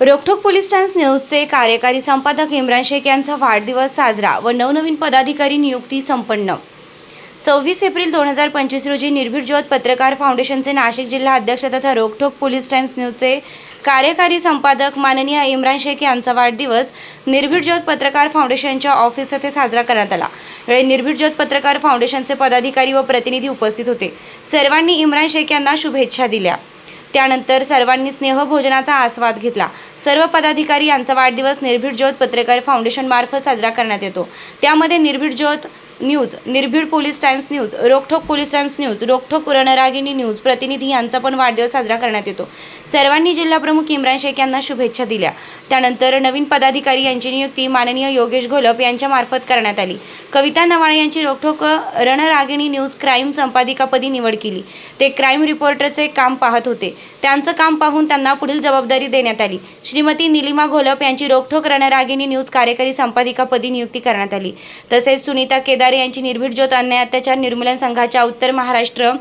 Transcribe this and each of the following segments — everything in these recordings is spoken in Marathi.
रोखोक पोलीस टाइम्स न्यूजचे कार्यकारी संपादक इम्रान शेख यांचा वाढदिवस साजरा व नवनवीन पदाधिकारी नियुक्ती संपन्न. सव्वीस एप्रिल दोन हजार पंचवीस रोजी निर्भीड ज्योत पत्रकार फाउंडेशनचे नाशिक जिल्हा अध्यक्ष तथा रोखोक पोलीस टाइम्स न्यूजचे कार्यकारी संपादक माननीय इम्रान शेख यांचा वाढदिवस निर्भीड ज्योत पत्रकार फाउंडेशनच्या ऑफिस येथे साजरा करण्यात आला. यावेळी निर्भीड ज्योत पत्रकार फाउंडेशनचे पदाधिकारी व प्रतिनिधी उपस्थित होते. सर्वांनी इम्रान शेख यांना शुभेच्छा दिल्या. त्यानंतर सर्वांनी स्नेहभोजनाचा आस्वाद घेतला. सर्व पदाधिकारी यांचा वाढदिवस निर्भीड ज्योत पत्रकार फाउंडेशन मार्फत साजरा करण्यात येतो. त्यामध्ये Nirbhid Jyot news Nirbhid police times news Rokhok police times news Rokhok Ranragini news प्रतिनिधी यांचा पण वाढदिवस साजरा करण्यात येतो. सर्वांनी जिल्हाप्रमुख इम्रान शेख यांना शुभेच्छा दिल्या. त्यानंतर नवीन पदाधिकारी यांची नियुक्ती माननीय योगेश घोलप यांच्या मार्फत करण्यात आली. कविता नवाळे यांची रोखोक रणरागिणी न्यूज क्राईम संपादिकापदी निवड केली. ते क्राईम रिपोर्टरचे काम पाहत होते. त्यांचं काम पाहून त्यांना पुढील जबाबदारी देण्यात आली. श्रीमती निलिमा घोलप यांची रोखोक रणरागिणी न्यूज कार्यकारी संपादिकापदी नियुक्ती करण्यात आली. तसेच सुनीता केदार यांची निर्भीड ज्योत अन्याय अत्याचार निर्मूलन संघाच्या उत्तर महाराष्ट्र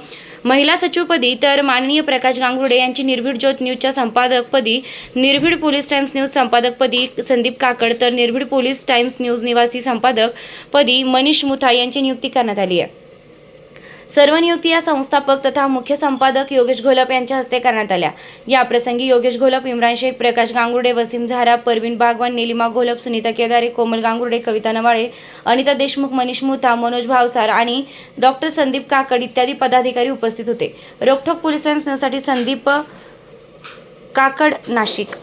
महिला सचिवपदी तर माननीय प्रकाश गांगुर्डे यांची निर्भीड ज्योत न्यूजच्या संपादकपदी निर्भीड पोलीस टाइम्स न्यूज संपादकपदी संदीप काकड तर निर्भीड पोलीस टाइम्स न्यूज निवासी संपादकपदी मनीष मुथा यांची नियुक्ती करण्यात आली आहे. सर्व नियुक्ती या संस्थापक तथा मुख्य संपादक योगेश घोलप यांच्या हस्ते करण्यात आल्या. याप्रसंगी योगेश घोलप इम्रान शेख प्रकाश गांगुर्डे वसीम झारा परवीन बागवान निलिमा घोलप सुनीता केदारे कोमल गांगुर्डे कविता नवाळे अनिता देशमुख मनीष मुथा मनोज भावसार आणि डॉक्टर संदीप काकड इत्यादी पदाधिकारी उपस्थित होते. रोखोक पोलिसांसाठी संदीप काकड नाशिक.